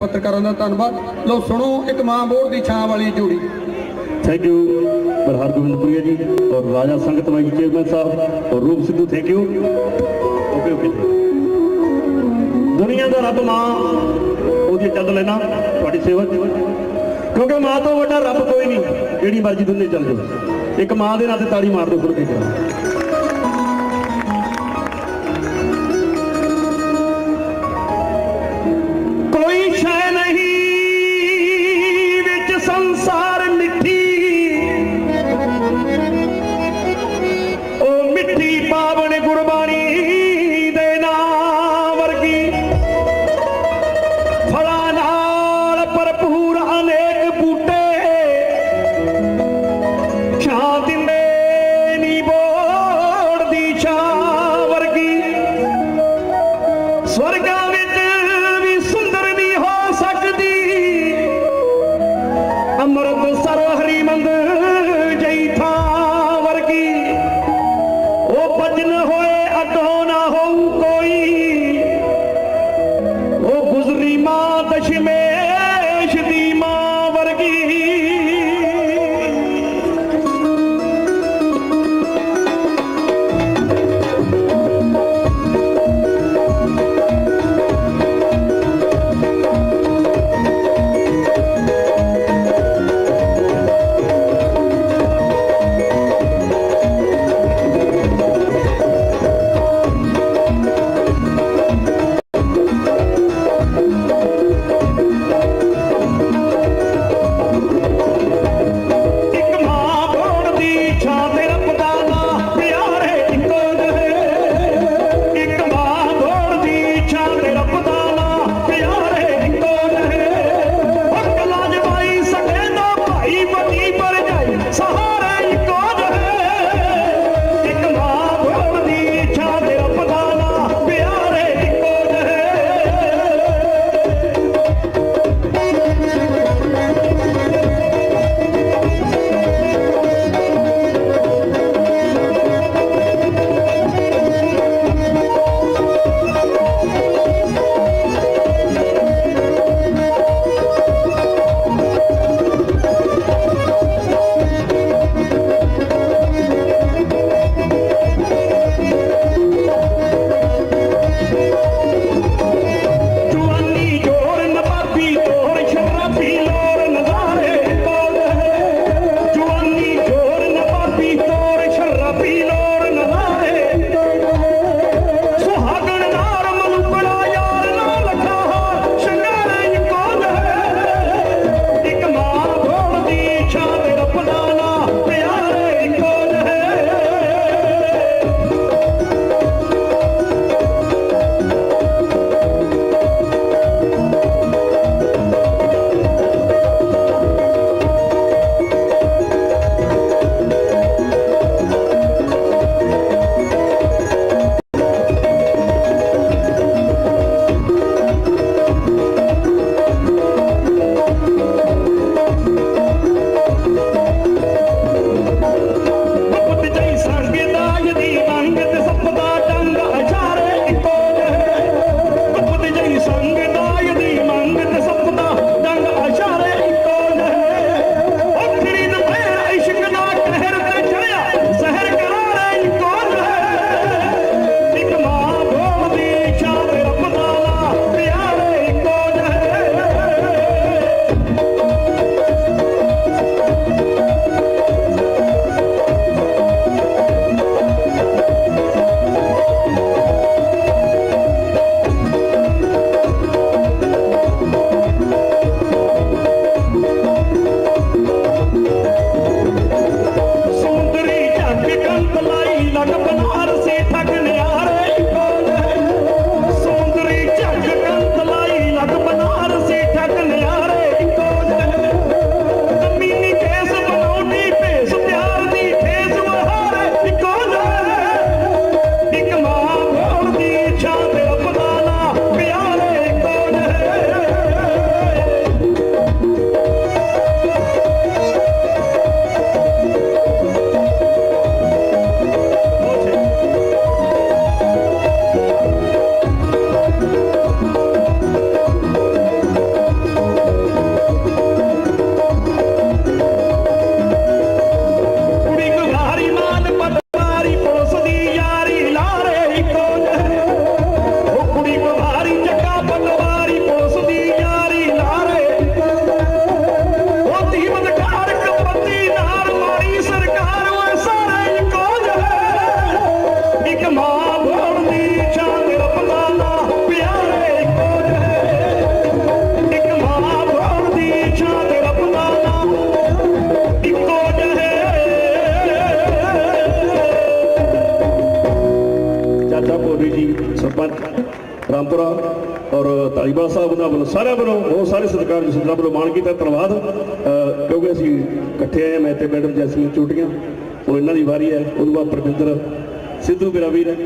ਪੱਤਰਕਾਰਾਂ ਦਾ ਧੰਨਵਾਦ। ਲੋ ਸੁਣੋ ਇੱਕ ਮਾਂ ਬੋਰ ਦੀ ਛਾਂ ਵਾਲੀ ਜੋੜੀ। ਥੈਂਕ ਯੂ ਬਰਹਾਰ ਗੋਬਿੰਦਪੁਰੀਆ ਜੀ ਔਰ ਰਾਜਾ ਸੰਗਤ ਵਾਈ ਚੇਅਰਮੈਨ ਸਾਹਿਬ ਔਰ Roop Sidhu thank you okay okay ਦੁਨੀਆ ਦਾ ਰੱਬ ਮਾਂ, ਉਹਦੀ ਚੱਲ ਲੈਣਾ, ਤੁਹਾਡੀ ਸੇਵਾ ਕਿਉਂਕਿ ਮਾਂ ਤੋਂ ਵੱਡਾ ਰੱਬ ਕੋਈ ਨਹੀਂ, ਜਿਹੜੀ ਮਰਜ਼ੀ ਦੁਨੀਆ ਚੱਲ ਜਾਵੇ। ਇੱਕ ਮਾਂ ਦੇ ਨਾਂ ਤੇ ਤਾੜੀ ਮਾਰ ਦਿਓ ਗੁਰੂ ਕੇ ਕਰਾ ਰਾਮਪੁਰਾ ਔਰ ਧਾਲੀਵਾਲ ਸਾਹਿਬ ਉਹਨਾਂ ਵੱਲੋਂ ਸਾਰਿਆਂ ਵੱਲੋਂ ਬਹੁਤ ਸਾਰੇ ਸਤਿਕਾਰ ਜੀ ਸੰਤਾਂ ਵੱਲੋਂ ਮਾਣ ਕੀਤਾ, ਧੰਨਵਾਦ। ਕਿਉਂਕਿ ਅਸੀਂ ਇਕੱਠੇ ਆਏ ਮੈਂ ਤੇ ਮੈਡਮ ਜੈਸਮੀਨ ਚੋਟੀਆਂ। ਉਹ ਇਹਨਾਂ ਦੀ ਵਾਰੀ ਹੈ ਉਹਨੂੰ ਬਾਅਦ ਪ੍ਰਵਿੰਦਰ ਸਿੱਧੂ ਮੇਰਾ ਵੀਰ ਹੈ।